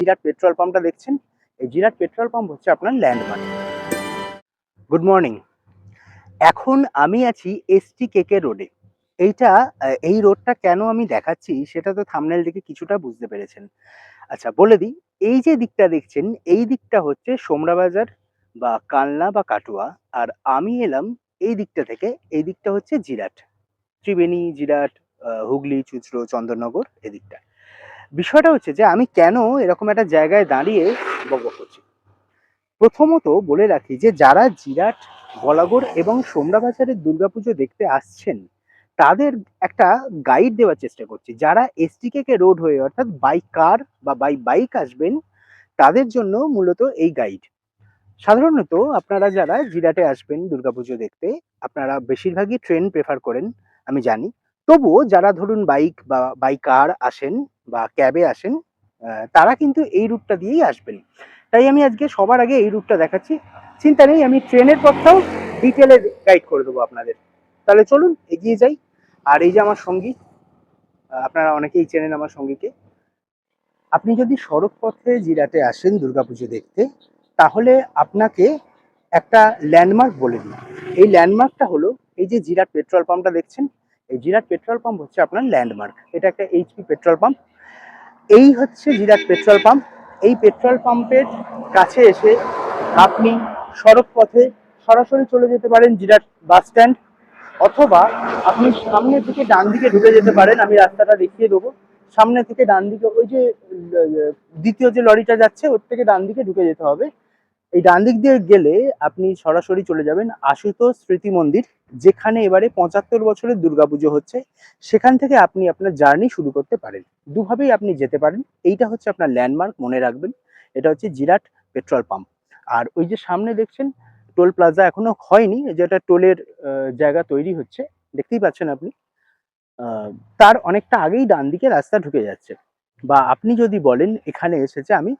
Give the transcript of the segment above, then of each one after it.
Jirat petrol পাম্পটা দেখছেন? এই Jirat petrol pump হচ্ছে আপনার ল্যান্ডমার্ক। Good morning. এখন আমি আছি এসটি কেকে রোডে। এইটা এই রোডটা কেন আমি দেখাচ্ছি সেটা তো থামনেল দেখে কিছুটা বুঝতে পেরেছেন। আচ্ছা বলে দিই, এই যে দিকটা দেখছেন, এই দিকটা হচ্ছে সোমরা বাজার বা কালনা বা কাটুয়া, আর আমি এলাম এই দিকটা থেকে, এই দিকটা হচ্ছে জিরাট। ত্রিবেণী, জিরাট হুগলি, চুচড়ো, চন্দননগর, এদিকটা। বিষয়টা হচ্ছে যে আমি কেন এরকম একটা জায়গায় দাঁড়িয়ে বকবক করছি? প্রথমত বলে রাখি যে যারা জিরাট বলাগড় এবং সোমরা বাজারের দুর্গাপুজো দেখতে আসছেন, তাদের একটা গাইড দেওয়ার চেষ্টা করছি। যারা এসটিকে কে রোড হয়ে অর্থাৎ বাই কার বা বাই বাইক আসবেন, তাদের জন্য মূলত এই গাইড সাধারণত আপনারা যারা জিরাটে আসবেন দুর্গাপুজো দেখতে, আপনারা বেশিরভাগই ট্রেন প্রেফার করেন, আমি জানি। তবুও যারা ধরুন বাইক বা বাই কার আসেন বা ক্যাবে আসেন তারা কিন্তু এই রুটটা দিয়েই আসবেন। তাই আমি আজকে সবার আগে এই রুটটা দেখাচ্ছি। চিন্তা নেই, আমি ট্রেনের পথটাও ডিটেলে গাইড করে দেবো আপনাদের। তাহলে চলুন, এগিয়ে যাই। আর এই যে আমার সঙ্গী আপনারা অনেকেই চেনেন আমার সঙ্গীকে। আপনি যদি সড়ক পথে জিরাটে আসেন দুর্গাপুজো দেখতে, তাহলে আপনাকে একটা ল্যান্ডমার্ক বলে দিই। এই ল্যান্ডমার্কটা হলো, এই যে জিরাট পেট্রোল পাম্পটা দেখছেন, এই জিরাট পেট্রোল পাম্প হচ্ছে আপনার ল্যান্ডমার্ক এটা একটা এইচপি পেট্রোল পাম্প। এই হচ্ছে জিরাট পেট্রোল পাম্প। এই পেট্রোল পাম্পের কাছে এসে আপনি সড়ক পথে সরাসরি চলে যেতে পারেন জিরাট বাস স্ট্যান্ড, অথবা আপনি সামনে থেকে ডান দিকে ঢুকে যেতে পারেন। আমি রাস্তাটা দেখিয়ে দেবো। সামনে থেকে ডান দিকে ওই যে দ্বিতীয় যে লরিটা যাচ্ছে, ওর থেকে ডান দিকে ঢুকে যেতে হবে। এই ডান দিক দিয়ে গেলে আপনি সরাসরি চলে যাবেন আশুতোষ স্মৃতি মন্দির, যেখানে এবারে পঁচাত্তর বছরের দুর্গাপুজো হচ্ছে। সেখান থেকে আপনি আপনার জার্নি শুরু করতে পারেন। দুভাবেই আপনি যেতে পারেন। এইটা হচ্ছে আপনার ল্যান্ডমার্ক, মনে রাখবেন। এটা হচ্ছে জিরাট পেট্রোল পাম্প। আর ওই যে সামনে দেখছেন, টোল প্লাজা এখনও হয়নি যেটা টোলের জায়গা তৈরি হচ্ছে। দেখতেই পাচ্ছেন আপনি? তার অনেকটা আগেই ডান দিকে রাস্তা ঢুকে যাচ্ছে। বা আপনি যদি বলেন, এখানে এসেছে আমি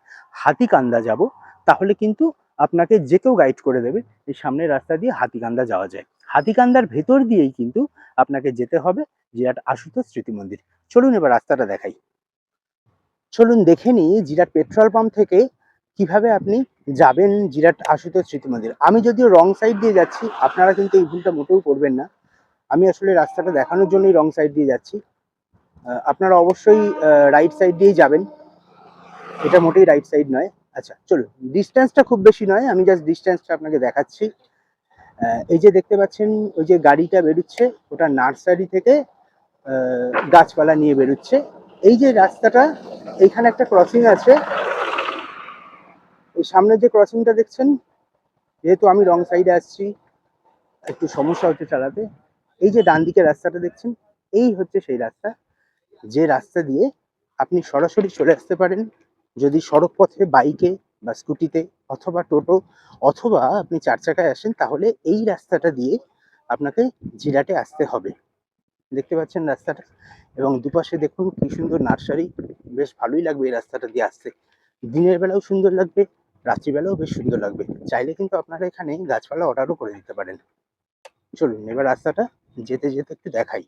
হাতিকান্দা যাব, তাহলে কিন্তু আপনাকে যে কেউ গাইড করে দেবে, এই সামনের রাস্তা দিয়ে হাতিকান্দা যাওয়া যায়। হাতিকান্দার ভেতর দিয়েই কিন্তু আপনাকে যেতে হবে জিরাট আশুতোষ স্মৃতি মন্দির চলুন এবার রাস্তাটা দেখাই। চলুন দেখে নিই জিরাট পেট্রোল পাম্প থেকে কীভাবে আপনি যাবেন জিরাট আশুতোষ স্মৃতি মন্দির আমি যদিও রং সাইড দিয়ে যাচ্ছি, আপনারা কিন্তু এই ভুলটা মোটেও করবেন না। আমি আসলে রাস্তাটা দেখানোর জন্যই রং সাইড দিয়ে যাচ্ছি। আপনারা অবশ্যই রাইট সাইড দিয়েই যাবেন। এটা মোটেই রাইট সাইড নয়। আচ্ছা চলুন। ডিস্টেন্সটা খুব বেশি নয়, আমি জাস্ট ডিস্টেন্সটা আপনাকে দেখাচ্ছি। এই যে দেখতে পাচ্ছেন, ওই যে গাড়িটা বেরোচ্ছে, ওটা নার্সারি থেকে গাছপালা নিয়ে বেরোচ্ছে। এই যে রাস্তাটা এইখানে একটা ক্রসিং আছে। এই সামনের যে ক্রসিংটা দেখছেন, যেহেতু আমি রং সাইডে আসছি, একটু সমস্যা হচ্ছে চালাতে। এই যে ডান দিকে রাস্তাটা দেখছেন, এই হচ্ছে সেই রাস্তা। যে রাস্তা দিয়ে আপনি সরাসরি চলে আসতে পারেন। যদি সড়ক পথে বাইকে বা স্কুটিতে অথবা টোটো অথবা আপনি চার চাকায় আসেন, তাহলে এই রাস্তাটা দিয়ে আপনাকে জিরাটে আসতে হবে। দেখতে পাচ্ছেন রাস্তাটা? এবং দুপাশে দেখুন কি সুন্দর নার্সারি। বেশ ভালোই লাগবে এই রাস্তাটা দিয়ে আসতে। দিনের বেলাও সুন্দর লাগবে, রাত্রিবেলাও বেশ সুন্দর লাগবে। চাইলে কিন্তু আপনারা এখানে গাছপালা অর্ডারও করে দিতে পারেন। চলুন, এবার রাস্তাটা যেতে যেতে একটু দেখাই।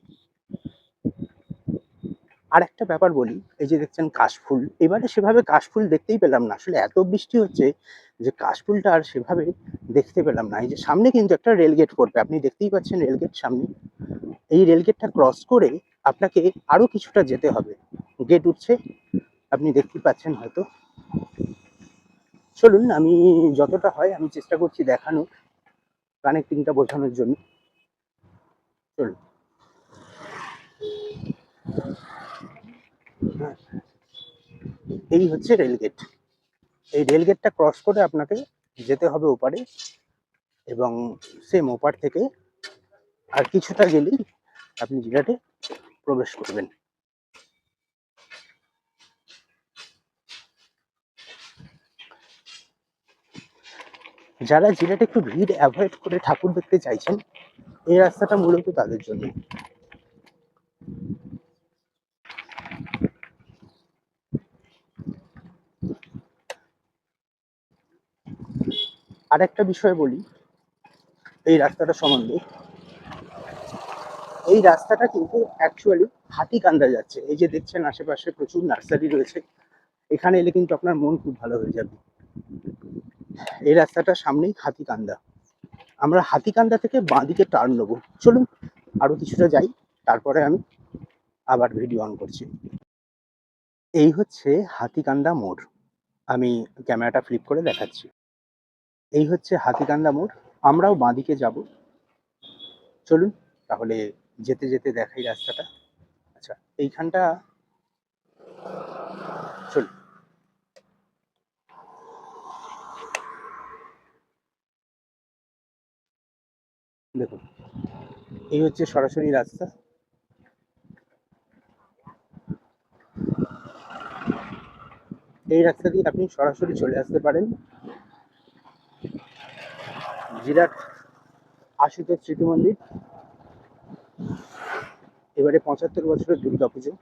আর একটা ব্যাপার বলি, এই যে দেখছেন কাশফুল, এবারে সেভাবে কাশফুল দেখতেই পেলাম না। আসলে এত বৃষ্টি হচ্ছে যে কাশফুলটা আর সেভাবে দেখতে পেলাম না। এই যে সামনে কিন্তু একটা রেলগেট পড়বে, আপনি দেখতেই পাচ্ছেন রেলগেট সামনে। এই রেলগেটটা ক্রস করে আপনাকে আরও কিছুটা যেতে হবে। গেট উঠছে, আপনি দেখতেই পাচ্ছেন হয়তো। চলুন, আমি যতটা হয় আমি চেষ্টা করছি দেখানোর কানেক্টিংটা বোঝানোর জন্য। চলুন। এই হচ্ছে রেলগেট এই রেলগেটটা ক্রস করে আপনাকে যেতে হবে ওপারে এবং সেম ওপার থেকে আর কিছুটা গেলেই আপনি জিরাটে প্রবেশ করবেন। যারা জিরাটে একটু ভিড় অ্যাভয়েড করে ঠাকুর দেখতে চাইছেন, এই রাস্তাটা মূলত তাদের জন্য। আর একটা বিষয় বলি। এই রাস্তাটা সম্বন্ধে। এই রাস্তাটা কিন্তু অ্যাকচুয়ালি হাতিকান্দা যাচ্ছে। এই যে দেখছেন আশেপাশে প্রচুর নার্সারি রয়েছে। এখানে এলে কিন্তু আপনার মন খুব ভালো হয়ে যাবে। এই রাস্তাটা সামনেই হাতিকান্দা। আমরা হাতিকান্দা থেকে বাঁদিকে টার্ন নেব। চলুন আরও কিছুটা যাই, তারপরে আমি আবার ভিডিও অন করছি। এই হচ্ছে হাতিকান্দা মোড়। আমি ক্যামেরাটা ফ্লিপ করে দেখাচ্ছি। এই হচ্ছে হাতিকান্দা মোড়। আমরাও বাঁদিকে যাব। চলুন তাহলে যেতে যেতে দেখাই রাস্তাটা। আচ্ছা এইখানটা চলুন। দেখুন, এই হচ্ছে সরাসরি রাস্তা। এই রাস্তা দিয়ে আপনি সরাসরি চলে আসতে পারেন। জিরাট, আশুতোষ স্মৃতি মন্দির এবারে পঁচাত্তর বছরের দুর্গাপুজো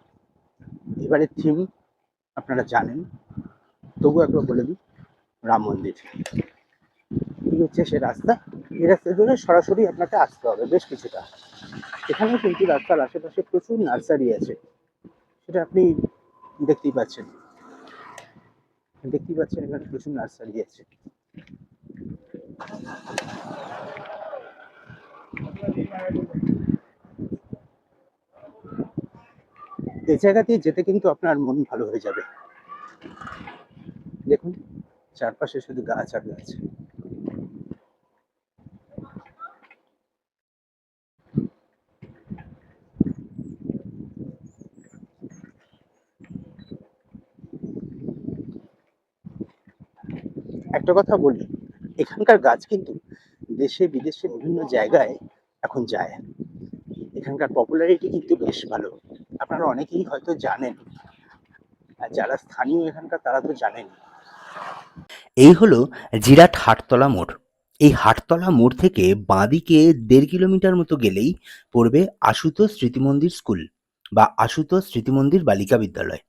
এবারে থিম আপনারা জানেন, তবু একবার বলে দিই, রাম মন্দির। এই হচ্ছে সে রাস্তা। এই রাস্তা ধরে সরাসরি আপনাকে আসতে হবে, বেশ কিছুটা। এখানে কিন্তু রাস্তার আশেপাশে প্রচুর নার্সারি আছে। সেটা আপনি দেখতেই পাচ্ছেন। দেখতেই পাচ্ছেন এখানে প্রচুর নার্সারি আছে। এই জায়গা দিয়ে যেতে কিন্তু আপনার মন ভালো হয়ে যাবে। দেখুন, চারপাশে শুধু গাছ আর গাছ। একটা কথা বলি, এখানকার গাছ কিন্তু দেশে বিদেশে বিভিন্ন জায়গায় এখন যায়? এখানকার পপুলারিটি কিন্তু বেশ ভালো। আপনারা অনেকেই হয়তো জানেন, আর যারা স্থানীয় এখানকার তারা তো জানেন এই হলো জিরাট হাটতলা মোড়। এই হাটতলা মোড় থেকে বাঁদিকে দেড় কিলোমিটার মতো গেলেই পড়বে আশুতোষ স্মৃতিমন্দির স্কুল বা আশুতোষ স্মৃতিমন্দির বালিকা বিদ্যালয়।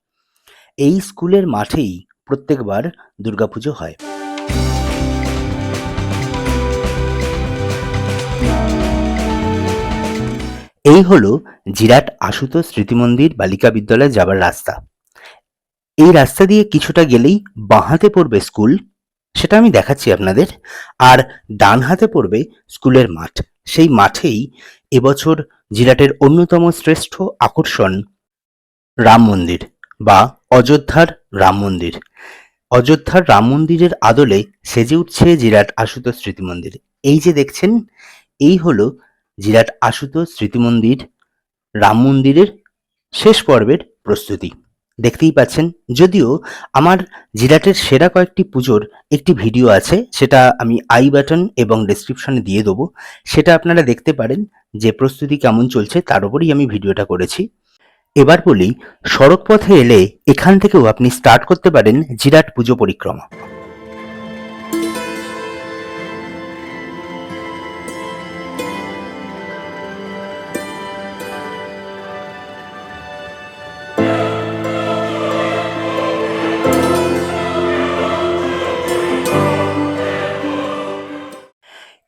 এই স্কুলের মাঠেই প্রত্যেকবার দুর্গাপুজো হয়। এই হলো জিরাট আশুতোষ স্মৃতিমন্দির বালিকা বিদ্যালয়ে যাবার রাস্তা। এই রাস্তা দিয়ে কিছুটা গেলেই বাঁ হাতে পড়বে স্কুল, সেটা আমি দেখাচ্ছি আপনাদের, আর ডান হাতে পড়বে স্কুলের মাঠ। সেই মাঠেই এবছর জিরাটের অন্যতম শ্রেষ্ঠ আকর্ষণ রাম মন্দির বা অযোধ্যার রাম মন্দির। অযোধ্যার রাম মন্দিরের আদলে সেজে উঠছে জিরাট আশুতোষ স্মৃতি মন্দির এই যে দেখছেন, এই হলো জিরাট আশুতোষ স্মৃতি মন্দির রাম মন্দিরের শেষ পর্বের প্রস্তুতি। দেখতেই পাচ্ছেন, যদিও আমার জিরাটের সেরা কয়েকটি পুজোর একটি ভিডিও আছে, সেটা আমি আই বাটন এবং ডেসক্রিপশনে দিয়ে দেবো। সেটা আপনারা দেখতে পারেন যে প্রস্তুতি কেমন চলছে, তার উপরই আমি ভিডিওটা করেছি। এবার বলি, সড়কপথে এলে এখান থেকেও আপনি স্টার্ট করতে পারেন জিরাট পুজো পরিক্রমা।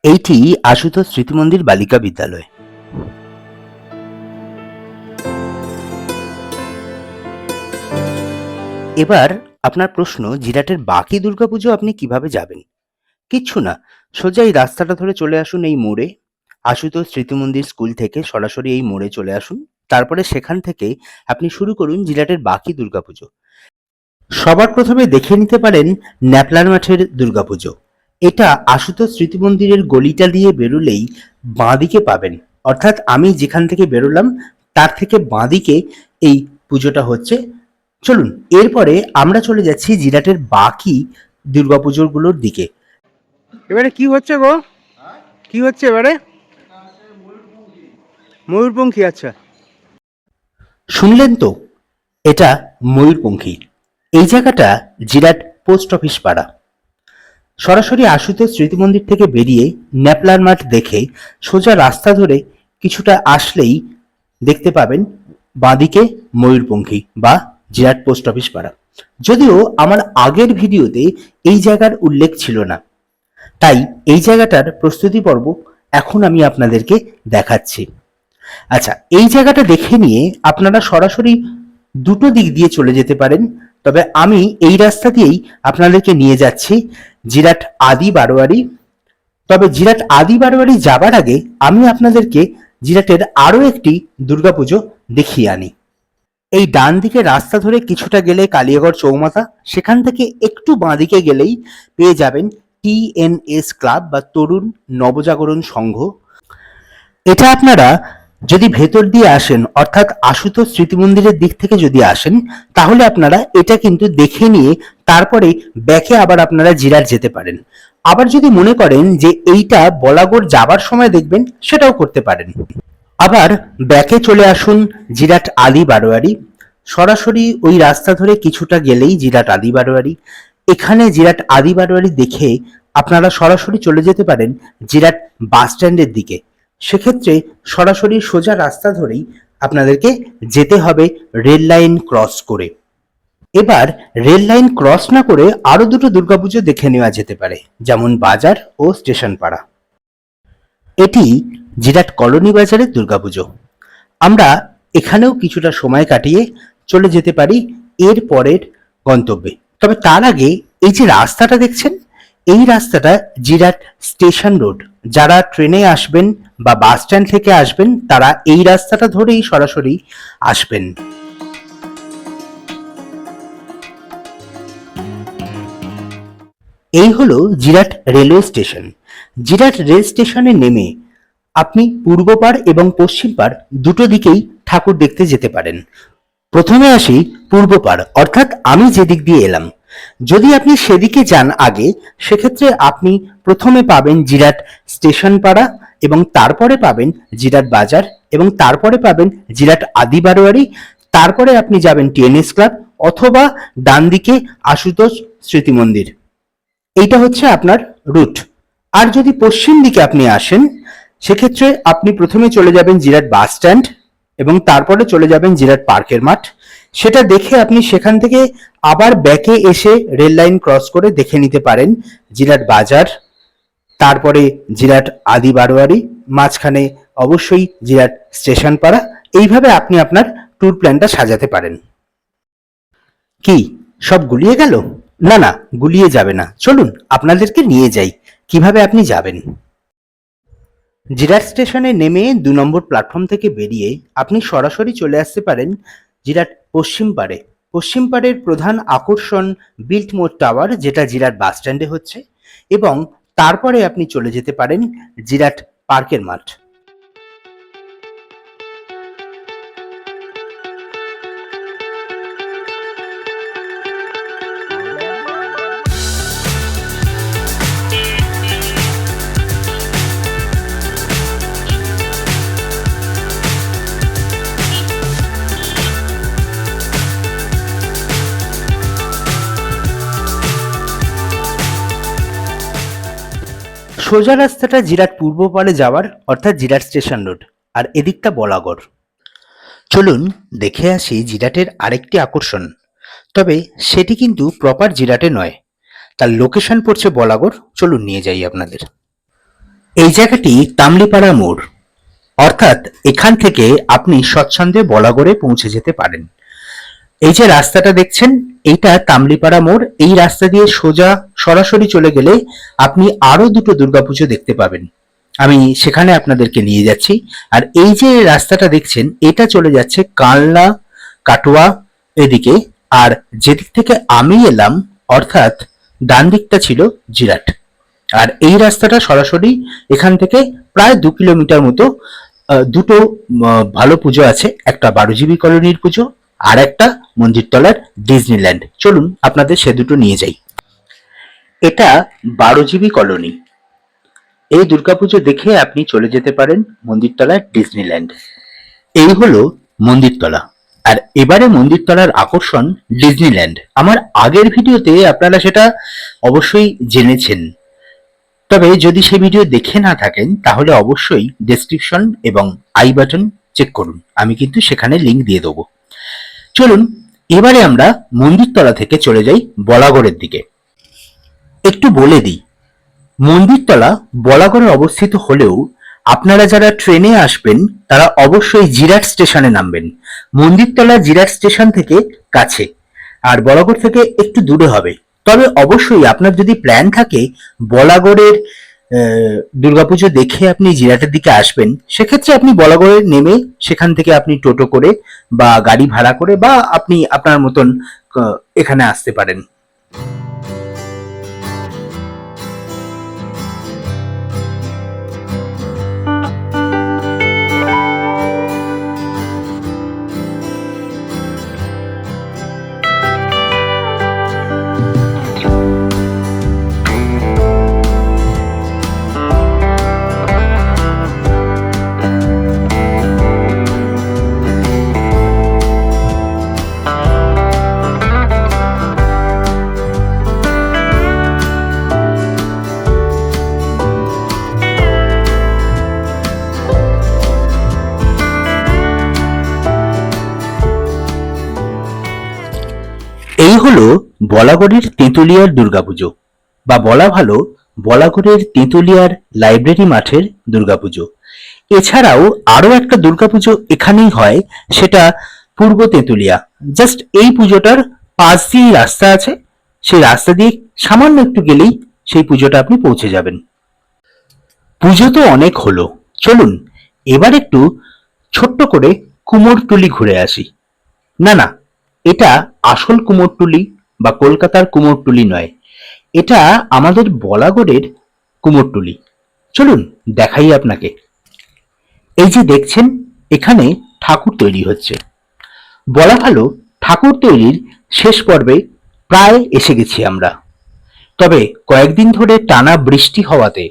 এইটি আশুতোষ স্মৃতিমন্দির বালিকা বিদ্যালয়। এবার আপনার প্রশ্ন, জিরাটের বাকি দুর্গাপুজো আপনি কীভাবে যাবেন? কিচ্ছু না, সোজা এই রাস্তাটা ধরে চলে আসুন এই মোড়ে। আশুতোষ স্মৃতিমন্দির স্কুল থেকে সরাসরি এই মোড়ে চলে আসুন। তারপরে সেখান থেকে আপনি শুরু করুন জিরাটের বাকি দুর্গাপুজো। সবার প্রথমে দেখে নিতে পারেন ন্যাপলার মাঠের দুর্গাপুজো। এটা আশুতোষ স্মৃতি মন্দিরের গলিটা দিয়ে বেরোলেই বাঁদিকে পাবেন। অর্থাৎ আমি যেখান থেকে বেরোলাম, তার থেকে বাঁদিকে এই পুজোটা হচ্ছে। চলুন, এরপরে আমরা চলে যাচ্ছি জিরাটের বাকি দুর্গাপুজোগুলোর দিকে। এবারে কি হচ্ছে গো? কি হচ্ছে এবারে? ময়ূরপঙ্খী আচ্ছা। শুনলেন তো? এটা ময়ূরপঙ্খী। এই জায়গাটা জিরাট পোস্ট অফিস পাড়া। সরাসরি আশুতোষ স্মৃতি মন্দির থেকে বেরিয়ে ন্যাপলার মাঠ দেখে সোজা রাস্তা ধরে কিছুটা আসলেই দেখতে পাবেন বাঁদিকে ময়ূরপঙ্খী বা জিরাট পোস্ট অফিস পাড়া। যদিও আমার আগের ভিডিওতে এই জায়গার উল্লেখ ছিল না। তাই এই জায়গাটার প্রস্তুতি পর্ব এখন আমি আপনাদেরকে দেখাচ্ছি। আচ্ছা এই জায়গাটা দেখে নিয়ে আপনারা সরাসরি দুটো দিক দিয়ে চলে যেতে পারেন। তবে আমি এই রাস্তা দিয়েই আপনাদেরকে নিয়ে যাচ্ছি, জিরাট আদি বারোয়ারি। তবে জিরাট আদি বারোয়ারি যাবার আগে আমি আপনাদেরকে জিরাটের আরও একটি দুর্গাপুজো দেখিয়ে আনি। এই ডান দিকে রাস্তা ধরে কিছুটা গেলে কালিয়াগড় চৌমাথা, সেখান থেকে একটু বাঁদিকে গেলেই পেয়ে যাবেন টিএনএস ক্লাব বা তরুণ নবজাগরণ সংঘ। এটা আপনারা যদি ভেতর দিয়ে আসেন, অর্থাৎ আশুতোষ স্মৃতি মন্দিরের দিক থেকে যদি আসেন, তাহলে আপনারা এটা কিন্তু দেখে নিয়ে তারপরে ব্যাকে আবার আপনারা জিরাট যেতে পারেন। আবার যদি মনে করেন যে এইটা বলাগড় যাবার সময় দেখবেন, সেটাও করতে পারেন। আবার ব্যাকে চলে আসুন জিরাট আলি বারোয়ারি। সরাসরি ওই রাস্তা ধরে কিছুটা গেলেই জিরাট আদি বারোয়ারি। এখানে জিরাট আদি বারোয়ারি দেখে আপনারা সরাসরি চলে যেতে পারেন জিরাট বাস স্ট্যান্ডের দিকে। সেক্ষেত্রে সরাসরি সোজা রাস্তা ধরেই আপনাদেরকে যেতে হবে রেল লাইন ক্রস করে। এবার রেল লাইন ক্রস না করে আরও দুটো দুর্গাপুজো দেখে নেওয়া যেতে পারে, যেমন বাজার ও স্টেশন পাড়া এটি জিরাট কলোনি বাজারের দুর্গাপুজো। আমরা এখানেও কিছুটা সময় কাটিয়ে চলে যেতে পারি এর পরের গন্তব্যে। তবে তার আগে এই যে রাস্তাটা দেখছেন, এই রাস্তাটা জিরাট স্টেশন রোড। যারা ট্রেনে আসবেন বা বাস স্ট্যান্ড থেকে আসবেন, তারা এই রাস্তাটা ধরেই সরাসরি আসবেন। এই হলো Jirat railway station. Jirat rail স্টেশনে নেমে আপনি পূর্ব পাড় এবং পশ্চিম পাড় দুটো দিকেই ঠাকুর দেখতে যেতে পারেন। প্রথমে আসি পূর্ব পাড়, অর্থাৎ আমি যেদিক দিয়ে এলাম। যদি আপনি সেদিকে যান আগে, সেক্ষেত্রে আপনি প্রথমে পাবেন জিরাট স্টেশন পাড়া এবং তারপরে পাবেন জিরাট বাজার এবং তারপরে পাবেন জিরাট আদি বারোয়ারি তারপরে আপনি যাবেন টিএনএস ক্লাব অথবা ডান দিকে আশুতোষ স্মৃতি মন্দির এইটা হচ্ছে আপনার রুট। আর যদি পশ্চিম দিকে আপনি আসেন, সেক্ষেত্রে আপনি প্রথমে চলে যাবেন জিরাট বাস স্ট্যান্ড এবং তারপরে চলে যাবেন জিরাট পার্কের মাঠ। সেটা দেখে আপনি সেখান থেকে আবার ব্যাকে এসে রেল লাইন ক্রস করে দেখে নিতে পারেন জিরাট বাজার, তারপরে জিরাট আদি বারোয়ারি মাঝখানে অবশ্যই জিরাট স্টেশন পাড়া এইভাবে আপনি আপনার ট্যুর প্ল্যানটা সাজাতে পারেন। কি, সব গুলিয়ে গেল? না না, গুলিয়ে যাবে না। চলুন, আপনাদেরকে নিয়ে যাই। কীভাবে আপনি যাবেন? জিরাট স্টেশনে নেমে দু নম্বর প্ল্যাটফর্ম থেকে বেরিয়ে আপনি সরাসরি চলে আসতে পারেন জিরাট পশ্চিম পাড়ে। পশ্চিম পাড়ের প্রধান আকর্ষণ বিল্ট মোড টাওয়ার, যেটা জিরাট বাস স্ট্যান্ডে হচ্ছে এবং তারপরে আপনি চলে যেতে পারেন জিরাট পার্কের মাঠ। সোজা রাস্তাটা জিরাট পূর্ব পাড়ে যাওয়ার, অর্থাৎ জিরাট স্টেশন রোড, আর এদিকটা বলাগড়। চলুন দেখে আসি জিরাটের আরেকটি আকর্ষণ। তবে সেটি কিন্তু প্রপার জিরাটে নয়। তার লোকেশন পড়ছে বলাগড়। চলুন নিয়ে যাই আপনাদের। এই জায়গাটি তামলিপাড়া মোড়। অর্থাৎ এখান থেকে আপনি স্বচ্ছন্দে বলাগড়ে পৌঁছে যেতে পারেন। এই যে রাস্তাটা দেখছেন, এইটা তামলিপাড়া মোড়। এই রাস্তা দিয়ে সোজা সরাসরি চলে গেলে আপনি আরও দুটো দুর্গাপুজো দেখতে পাবেন। আমি সেখানে আপনাদেরকে নিয়ে যাচ্ছি। আর এই যে রাস্তাটা দেখছেন, এটা চলে যাচ্ছে কালনা, কাটোয়া এদিকে। আর যেদিক থেকে আমি এলাম, অর্থাৎ ডান দিকটা ছিল জিরাট। আর এই রাস্তাটা সরাসরি এখান থেকে প্রায় দু কিলোমিটার মতো দুটো ভালো পুজো আছে। একটা বারোজিবি কলোনির পুজো, আর একটা মন্দিরতলার ডিজনিল্যান্ড। চলুন আপনাদের সে দুটো নিয়ে যাই। এটা বারোজিবি কলোনি। এই দুর্গাপুজো দেখে আপনি চলে যেতে পারেন মন্দিরতলার ডিজনিল্যান্ড। এই হলো মন্দিরতলা আর এবারে মন্দিরতলার আকর্ষণ ডিজনিল্যান্ড। আমার আগের ভিডিওতে আপনারা সেটা অবশ্যই জেনেছেন। তবে যদি সে ভিডিও দেখে না থাকেন, তাহলে অবশ্যই ডেসক্রিপশন এবং আই বাটন চেক করুন। আমি কিন্তু সেখানে লিংক দিয়ে দেবো। চলুন, এবারে আমরা মন্দিরতলা থেকে চলে যাই বলাগড়ের দিকে। একটু বলে দিই, মন্দিরতলা বলাগড়ে অবস্থিত হলেও আপনারা যারা ট্রেনে আসবেন, তারা অবশ্যই জিরাট স্টেশনে নামবেন। মন্দিরতলা জিরাট স্টেশন থেকে কাছে, আর বলাগড় থেকে একটু দূরে হবে। তবে অবশ্যই আপনার যদি প্ল্যান থাকে বলাগড়ের দুর্গাপুজো দেখে আপনি জিরাটের দিকে আসবেন, সেক্ষেত্রে আপনি বলাগড়ে নেমে সেখান থেকে আপনি টোটো করে বা গাড়ি ভাড়া করে বা আপনি আপনার মতন এখানে আসতে পারেন। হলো বলাগড়ের তেঁতুলিয়ার দুর্গাপুজো বা বলা ভালো বলাগড়ের তেঁতুলিয়ার লাইব্রেরি মাঠের দুর্গাপুজো। এছাড়াও আরও একটা দুর্গাপুজো এখানেই হয়, সেটা পূর্ব তেঁতুলিয়া। জাস্ট এই পুজোটার পাশ দিয়েই রাস্তা আছে, সেই রাস্তা দিয়ে সামান্য একটু গেলেই সেই পুজোটা আপনি পৌঁছে যাবেন। পুজো তো অনেক হলো। চলুন, এবার একটু ছোট্ট করে কুমোরটুলি ঘুরে আসি। না না এটা আসল কুমোরটুলি বা কলকাতার কুমোরটুলি নয়। এটা আমাদের বলাগড়ের কুমোরটুলি চলুন দেখাই আপনাকে। এই যে দেখছেন, এখানে ঠাকুর তৈরি হচ্ছে। বলা ভালো, ঠাকুর তৈরির শেষ পর্বে প্রায় এসে গেছি আমরা। তবে কয়েকদিন ধরে টানা বৃষ্টি হওয়াতে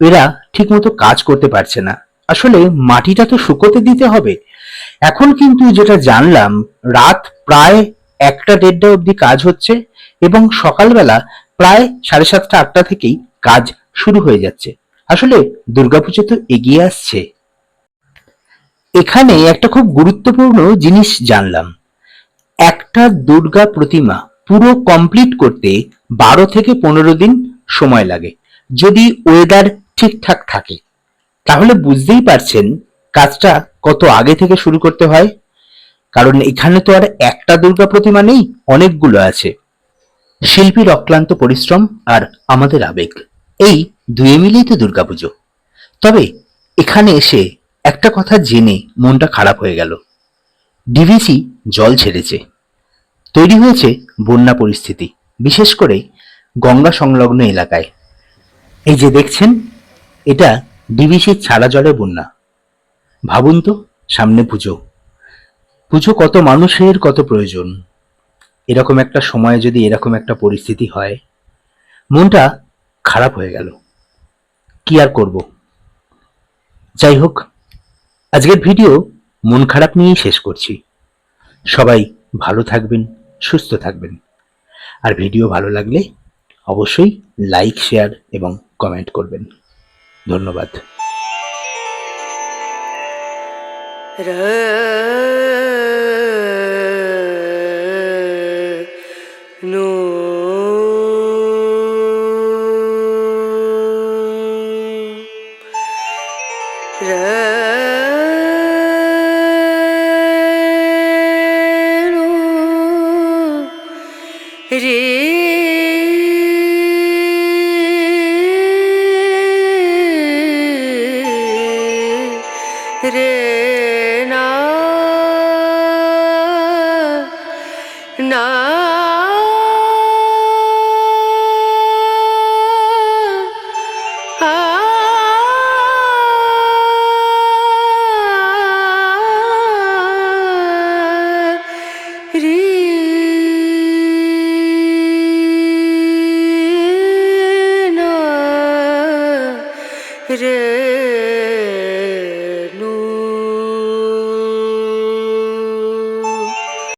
এরা ঠিকমতো কাজ করতে পারছে না। আসলে মাটিটা তো শুকোতে দিতে হবে এখন কিন্তু যেটা জানলাম, রাত প্রায় একটা দেড়টা অবধি কাজ হচ্ছে এবং সকালবেলা প্রায় সাড়ে সাতটা, আটটা থেকেই কাজ শুরু হয়ে যাচ্ছে। আসলে দুর্গাপুজো তো এগিয়ে আসছে। এখানে একটা খুব গুরুত্বপূর্ণ জিনিস জানলাম। একটা দুর্গা প্রতিমা পুরো কমপ্লিট করতে বারো থেকে পনেরো দিন সময় লাগে। যদি ওয়েদার ঠিকঠাক থাকে, তাহলে বুঝতেই পারছেন কাজটা কত আগে থেকে শুরু করতে হয়? কারণ এখানে তো আর একটা দুর্গা প্রতিমা নেই, অনেকগুলো আছে। শিল্পীর অক্লান্ত পরিশ্রম আর আমাদের আবেগ, এই দুয়ে মিলেই তো দুর্গাপুজো তবে এখানে এসে একটা কথা জেনে মনটা খারাপ হয়ে গেল। ডিভিসি জল ছেড়েছে। তৈরি হয়েছে বন্যা পরিস্থিতি, বিশেষ করে গঙ্গা সংলগ্ন এলাকায়। এই যে দেখছেন, এটা ডিভিসির ছাড়া জলে বন্যা। ভাবুন তো, সামনে পুজো। পুজো কত মানুষের, কত প্রয়োজন। এরকম একটা সময়ে যদি এরকম একটা পরিস্থিতি হয়, মনটা খারাপ হয়ে গেল। কি আর করব? যাই হোক, আজকের ভিডিও মন খারাপ নিয়েই শেষ করছি। সবাই ভালো থাকবেন, সুস্থ থাকবেন। আর ভিডিও ভালো লাগলে অবশ্যই লাইক, শেয়ার এবং কমেন্ট করবেন। ধন্যবাদ। നൂ रे